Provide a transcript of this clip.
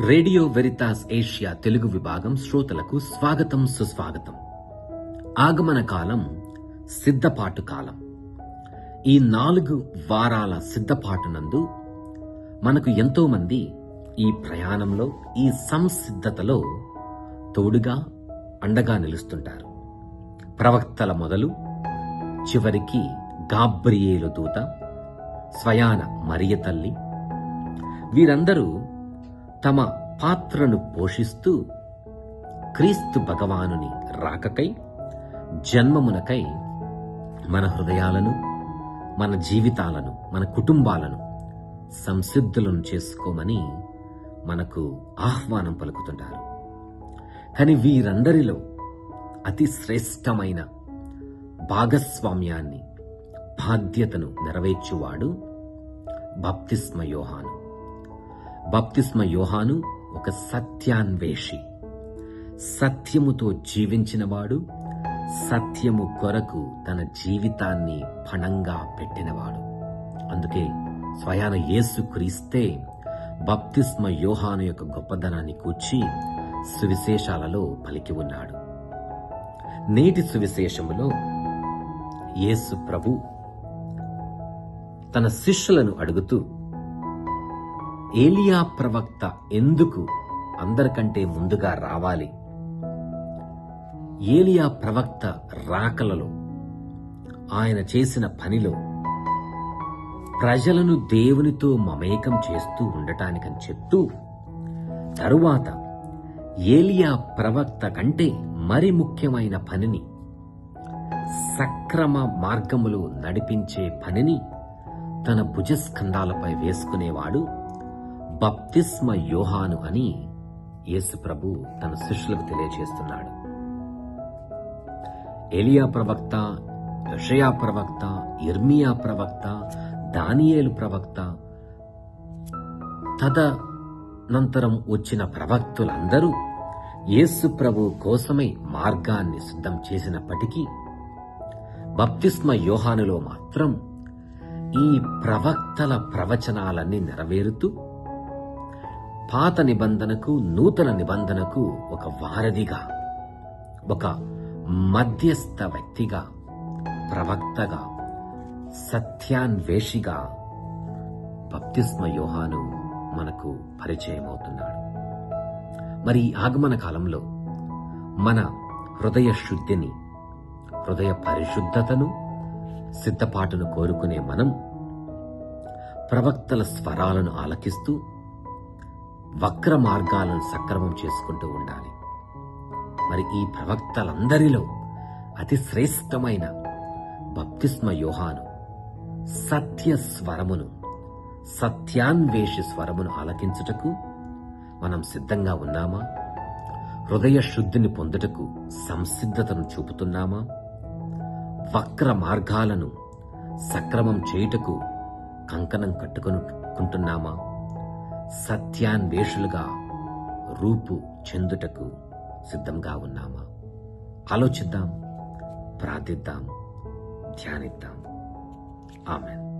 Radio Veritas Asia Telugu విభాగం శ్రోతలకు స్వాగతం సుస్వాగతం. ఆగమన కాలం సిద్ధపాటు కాలం. ఈ నాలుగు వారాల సిద్ధపాటునందు మనకు ఎంతో మంది ఈ ప్రయాణంలో ఈ సంసిద్ధతలో తోడుగా అండగా నిలుస్తుంటారు. ప్రవక్తల మొదలు చివరికి గాబ్రియేలు దూత స్వయాన మరియ తల్లి. వీరందరూ తమ పాత్రను పోషిస్తూ క్రీస్తు భగవానుని రాకకై జన్మమునకై మన హృదయాలను మన జీవితాలను మన కుటుంబాలను సంసిద్ధులను చేసుకోమని మనకు ఆహ్వానం పలుకుతుంటారు. కానీ వీరందరిలో అతి శ్రేష్టమైన భాగస్వామ్యాన్ని బాధ్యతను నెరవేర్చువాడు బప్తిస్మ యోహాను. బప్తిస్మ యోహాను ఒక సత్యాన్వేషి. సత్యముతో జీవించినవాడు సత్యము కొరకు తన జీవితాన్ని పణంగా పెట్టినవాడు. అందుకే స్వయాన యేసు క్రీస్తే బప్తిస్మ యోహాను యొక్క గొప్పదనాన్ని కూర్చి సువిశేషాలలో పలికి ఉన్నాడు. నేటి సువిశేషములో యేసు ప్రభు తన శిష్యులను అడుగుతూ ఏలియా ప్రవక్త ఎందుకు అందరికంటే ముందుగా రావాలి? ఏలియా ప్రవక్త రాకలలో ఆయన చేసిన పనిలో ప్రజలను దేవునితో మమేకం చేస్తూ ఉండటానికని చెప్తూ తరువాత ఏలియా ప్రవక్త కంటే మరి ముఖ్యమైన పనిని సక్రమ మార్గములో నడిపించే పనిని తన భుజస్కంధాలపై వేసుకునేవాడు బప్తిస్మ యోహాను అని యేసు ప్రభు తన శిష్యులకు తెలియజేస్తున్నాడు. ఎలియా ప్రవక్త యషయా ప్రవక్త ఇర్మియా ప్రవక్త దానియేలు ప్రవక్త తదనంతరం వచ్చిన ప్రవక్తులందరూ యేసు ప్రభు కోసమై మార్గాన్ని సిద్ధం చేసినప్పటికీ బప్తిస్మ యోహానులో మాత్రం ఈ ప్రవక్తల ప్రవచనాలన్నీ నెరవేరుతూ పాత నిబంధనకు నూతన నిబంధనకు ఒక వారధిగా ఒక మధ్యస్థ వ్యక్తిగా ప్రవక్తగా సత్యాన్వేషిగా బప్తిస్మ యోహాను మనకు పరిచయం అవుతున్నాడు మరి ఈ ఆగమన కాలంలో మన హృదయ శుద్ధిని హృదయ పరిశుద్ధతను సిద్ధపాటును కోరుకునే మనం ప్రవక్తల స్వరాలను ఆలకిస్తూ వక్ర మార్గాలను సక్రమం చేసుకుంటూ ఉండాలి. మరి ఈ ప్రవక్తలందరిలో అతి శ్రేష్టమైన బప్తిస్మ యోహాను సత్య స్వరమును సత్యాన్వేషి స్వరమును ఆలకించుటకు మనం సిద్ధంగా ఉన్నామా? హృదయ శుద్ధిని పొందుటకు సంసిద్ధతను చూపుతున్నామా? వక్ర మార్గాలను సక్రమం చేయుటకు కంకణం కట్టుకొనుకుంటున్నామా? సత్యాన్వేషులుగా రూపు చెందుటకు సిద్ధంగా ఉన్నామా? ఆలోచిద్దాం ప్రార్థిద్దాం ధ్యానిద్దాం. ఆమెన్.